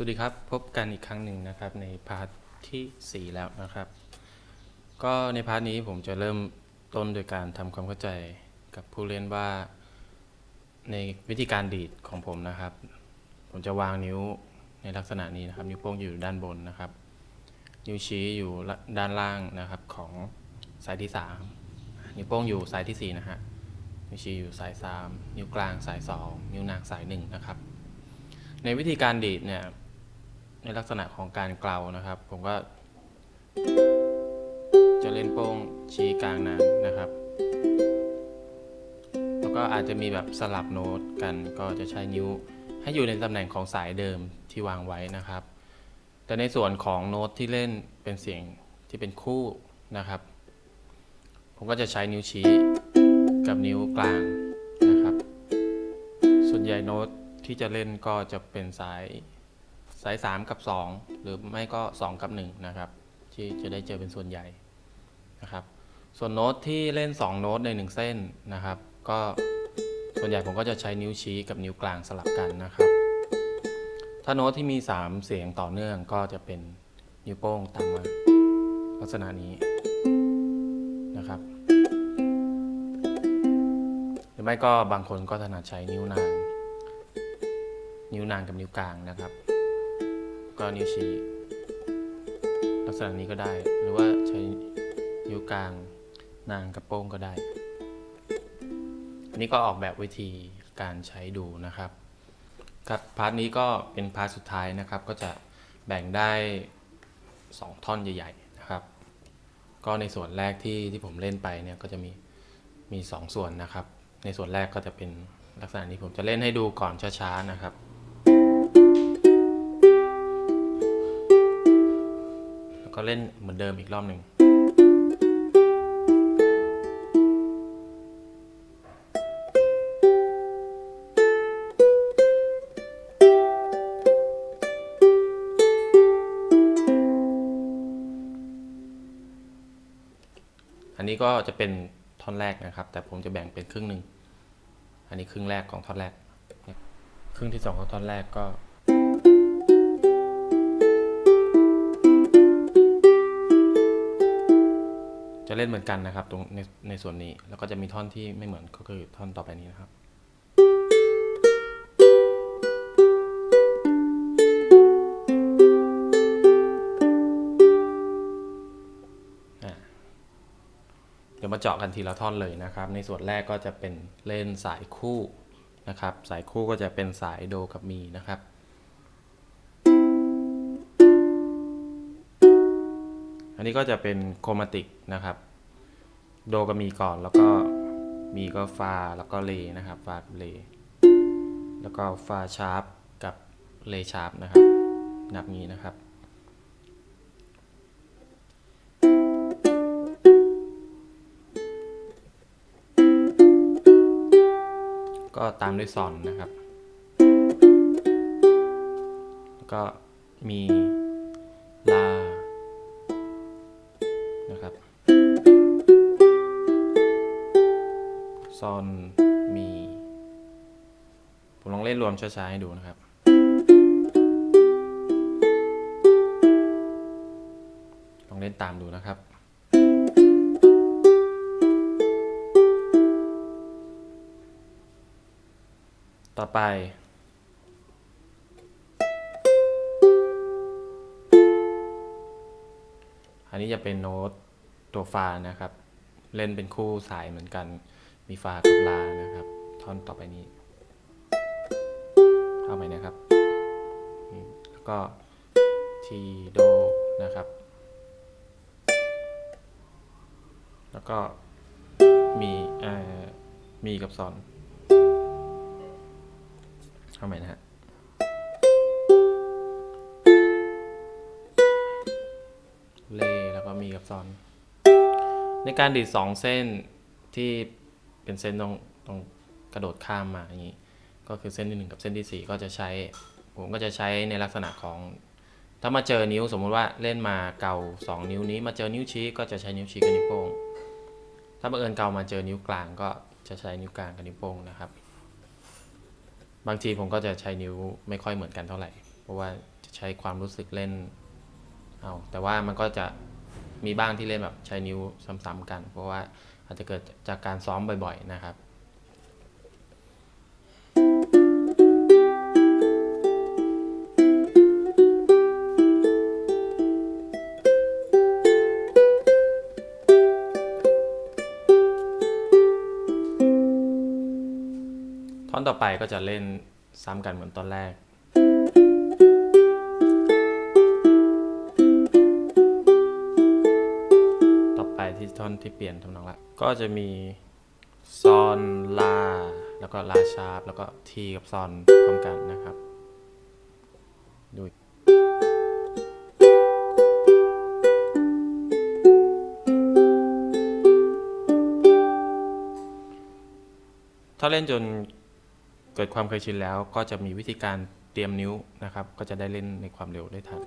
สวัสดีครับ พบกันอีกครั้งหนึ่งนะครับในพาร์ทที่ 4 แล้วนะครับ ก็ในพาร์ทนี้ผมจะเริ่มต้นโดยการทำความเข้าใจกับผู้เล่นว่า ในวิธีการดีดของผมนะครับ ผมจะวางนิ้วในลักษณะนี้นะครับ นิ้วโป้งอยู่ด้านบนนะครับ นิ้วชี้อยู่ด้านล่างนะครับของสายที่ 3 นิ้วโป้งอยู่สายทีสี่4 นะฮะนิ้วชี้อยู่สาย 3 นิ้วกลางสาย 2 นิ้วนางสาย 1 นะครับในวิธีการดีดเนี่ย ในลักษณะของการเกลานะครับ ผมก็ จะเล่นโป้งชี้กลางนางนะครับ แล้วก็อาจจะมีแบบสลับโน้ตกันก็จะใช้นิ้วให้อยู่ในตำแหน่งของสายเดิมที่วางไว้นะครับ แต่ในส่วนของโน้ตที่เล่นเป็นเสียงที่เป็นคู่นะครับ ผมก็จะใช้นิ้วชี้กับนิ้วกลางนะครับ ส่วนใหญ่โน้ตที่จะเล่นก็จะเป็นสาย สาย 3 กับ 2 หรือไม่ก็ 2 กับ 1 นะครับ ที่จะได้เจอเป็นส่วนใหญ่นะครับ ส่วนโน้ตที่เล่น 2 โน้ตใน 1 เส้นนะครับ ก็ส่วนใหญ่ผมก็จะใช้นิ้วชี้กับนิ้วกลางสลับกันนะครับ ถ้าโน้ตที่มี 3 เสียงต่อเนื่องก็จะเป็นนิ้วโป้งตามมาลักษณะนี้นะครับหรือไม่ก็บางคนก็ถนัดใช้นิ้วนาง นิ้วนางกับนิ้วกลางนะครับ ก็นิ้วชี้ลักษณะนี้ก็ได้ หรือว่าใช้นิ้วกลางนางกับโป้งก็ได้ อันนี้ก็ออกแบบวิธีการใช้ดูนะครับครับพาร์ทนี้ก็เป็นพาร์ทสุดท้ายนะครับ ก็จะแบ่งได้ 2 ท่อนใหญ่ๆนะครับ ก็ในส่วนแรกที่ที่ผมเล่นไปเนี่ยก็จะมีมี 2 ส่วนนะครับ ในส่วนแรกก็จะเป็นลักษณะนี้ผมจะเล่นให้ดูก่อนช้าๆนะครับ เล่นเหมือนเดิมอีกรอบหนึ่งอันนี้ก็จะเป็นท่อนแรกนะครับ แต่ผมจะแบ่งเป็นครึ่งหนึ่ง อันนี้ครึ่งแรกของท่อนแรก ครึ่งที่สองของท่อนแรกก็ จะเล่นเหมือนกันนะครับตรงในในส่วนนี้ แล้วก็จะมีท่อนที่ไม่เหมือนก็คือท่อนต่อไปนี้นะครับเดี๋ยวมาเจาะกันทีละท่อนเลยนะครับ ในส่วนแรกก็จะเป็นเล่นสายคู่นะครับ สายคู่ก็จะเป็นสายโดกับมีนะครับ อันนี้ก็จะเป็นโครมาติกนะครับ โดกับมีก่อนแล้วก็มีก็ฟาแล้วก็เลนะครับฟาเล แล้วก็ฟาชาร์ปกับเลชาร์ปนะครับนับงี้นะครับ ก็ตามด้วยซอนนะครับ แล้วก็มี นะครับ ซอน มี ผมลองเล่นรวมช้าๆให้ดูนะครับ ลองเล่นตามดูนะครับต่อไป อันนี้จะเป็นโน้ต ตัวฟานะครับ เล่นเป็นคู่สายเหมือนกัน มีฟากับลานะครับ ท่อนต่อไปนี้เข้าไปนะครับ แล้วก็ทีโดนะครับ แล้วก็มีเอ่อมีกับซอนเข้าใหม่นะฮะเลแล้วก็มีกับซอน ในการดีดสองเส้นที่เป็นเส้นตรงตรงกระโดดข้ามมาอย่างนี้ ก็คือเส้นที่หนึ่งกับเส้นที่สี่ก็จะใช้ ผมก็จะใช้ในลักษณะของ ถ้ามาเจอนิ้วสมมุติว่าเล่นมาเกาสองนิ้วนี้มาเจอนิ้วชี้ก็จะใช้นิ้วชี้กับนิ้วโป้ง ถ้าบังเอิญเกามาเจอนิ้วกลางก็จะใช้นิ้วกลางกับนิ้วโป้งนะครับ บางทีผมก็จะใช้นิ้วไม่ค่อยเหมือนกันเท่าไหร่ เพราะว่าจะใช้ความรู้สึกเล่น เอาแต่ว่ามันก็จะ มีบ้างที่เล่นแบบใช้นิ้วซ้ำๆกัน เพราะว่าอาจจะเกิดจากการซ้อมบ่อย ๆ นะครับท่อนต่อไปก็จะเล่นซ้ำกันเหมือนตอนแรก ท่อนที่เปลี่ยนทำนองละ ก็จะมีซอนลา แล้วก็ลาชาร์ปแล้วก็ทีกับซอนพร้อมกันนะครับ ดูถ้าเล่นจนเกิดความเคยชินแล้วก็จะมีวิธีการเตรียมนิ้วนะครับ ก็จะได้เล่นในความเร็วได้ทัน